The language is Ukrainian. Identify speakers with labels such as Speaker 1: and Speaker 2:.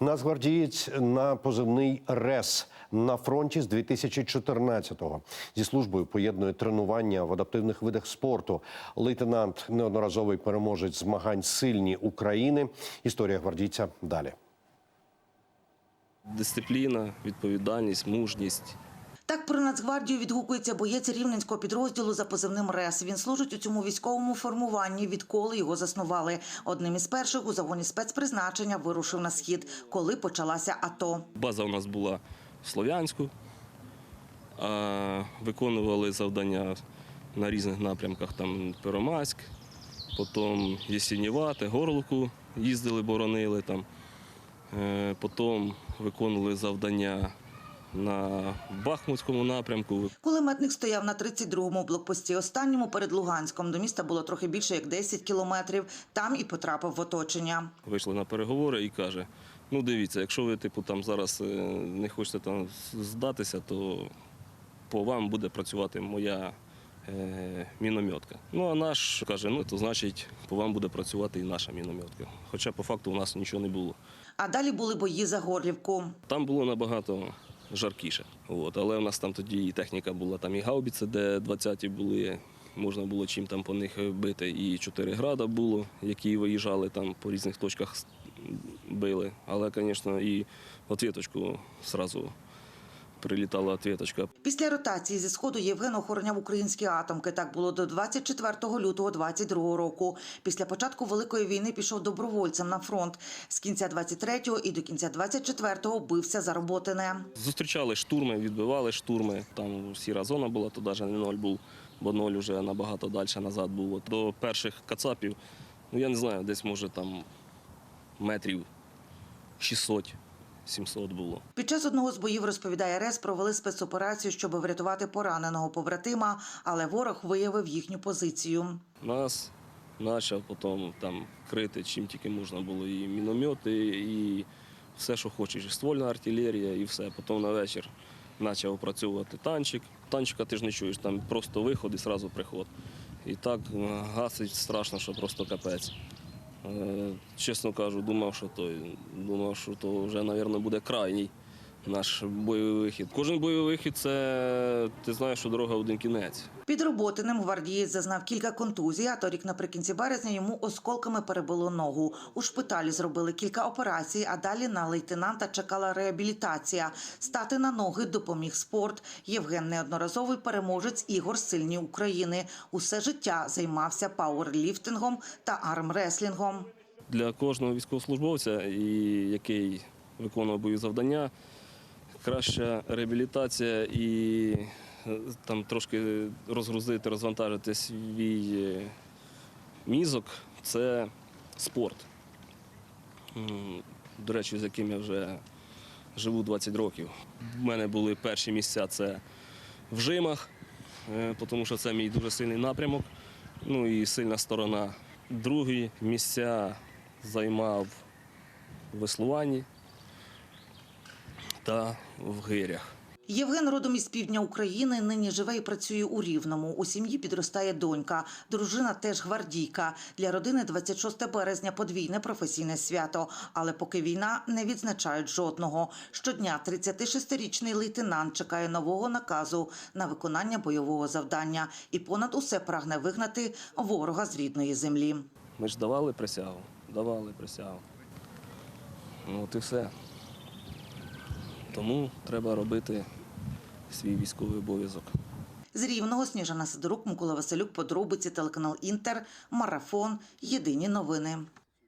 Speaker 1: Нацгвардієць на позивний РЕС на фронті з 2014-го. Зі службою поєднує тренування в адаптивних видах спорту. Лейтенант неодноразовий переможець змагань сильні України. Історія гвардійця далі.
Speaker 2: Дисципліна, відповідальність, мужність.
Speaker 3: Так про Нацгвардію відгукується боєць рівненського підрозділу за позивним РЕС. Він служить у цьому військовому формуванні, відколи його заснували. Одним із перших у загоні спецпризначення вирушив на схід, коли почалася АТО.
Speaker 2: База у нас була в Слов'янську. Виконували завдання на різних напрямках, там Первомайськ, потім Єсінєвати, Горловку їздили, боронили там. Е, Потім виконували завдання на Бахмутському напрямку.
Speaker 3: Кулеметник стояв на 32-му блокпості. Останньому перед Луганськом до міста було трохи більше як 10 кілометрів. Там і потрапив в оточення.
Speaker 2: Вийшли на переговори і каже: ну дивіться, якщо ви типу там зараз е, не хочете там здатися, то по вам буде працювати моя е, мінометка. Ну а наш каже, ну то значить по вам буде працювати і наша мінометка. Хоча по факту у нас нічого не було.
Speaker 3: А далі були бої за Горлівку.
Speaker 2: Там було набагато жаркіше. От. Але у нас там тоді і техніка була, там і гаубіці, де 20-ті були, можна було чим там по них бити. І 4 града було, які виїжджали там по різних точках били. Але, звісно, і отвіточку одразу прилітала отвіточка.
Speaker 3: Після ротації зі сходу Євген охороняв українські атомки. Так було до 24 лютого 22 року. Після початку великої війни пішов добровольцем на фронт. З кінця 23-го і до кінця 24-го бився за роботине.
Speaker 2: Зустрічали штурми, відбивали штурми. Там сіра зона була, то навіть не ноль був, бо ноль вже набагато далі назад було. До перших кацапів, ну я не знаю, десь може там метрів 600-700 було.
Speaker 3: Під час одного з боїв розповідає РЕС, провели спецоперацію, щоб врятувати пораненого побратима, але ворог виявив їхню позицію.
Speaker 2: Нас почав потім там крити, чим тільки можна було. І міномети, і все, що хочеш, і ствольна артилерія, і все. Потім на вечір почав опрацьовувати танчик. Танчика ти ж не чуєш, там просто виход і одразу приход. І так гасить страшно, що просто капець. Е, Чесно кажу, думав, що то, думав, що то вже, мабуть, буде крайній наш бойовий вихід. Кожен бойовий вихід це ти знаєш, що дорога один кінець.
Speaker 3: Під роботиним гвардієць зазнав кілька контузій, а торік наприкінці березня йому осколками перебило ногу. У шпиталі зробили кілька операцій, а далі на лейтенанта чекала реабілітація. Стати на ноги допоміг спорт. Євген неодноразовий переможець ігор сильні України. Усе життя займався пауерліфтингом та армреслінгом.
Speaker 2: для кожного військовослужбовця, який виконує бойові завдання, краща реабілітація і е, там трошки розгрузити, розвантажити свій мізок це спорт. До речі, з яким я вже живу 20 років. У мене були перші місця це в жимах, е, тому що це мій дуже сильний напрямок, ну і сильна сторона. Другі місця займав в веслуванні та в гирях.
Speaker 3: Євген родом із півдня України, нині живе і працює у Рівному. У сім'ї підростає донька. Дружина теж гвардійка. Для родини 26 березня подвійне професійне свято. Але поки війна не відзначають жодного. Щодня 36-річний лейтенант чекає нового наказу на виконання бойового завдання і понад усе прагне вигнати ворога з рідної землі.
Speaker 2: Ми ж давали присягу, давали присягу. Ну, от і все. Тому треба робити свій військовий обов'язок.
Speaker 3: З Рівного Сніжана Сидорук, Микола Василюк, подробиці, телеканал Інтер, Марафон, Єдині новини.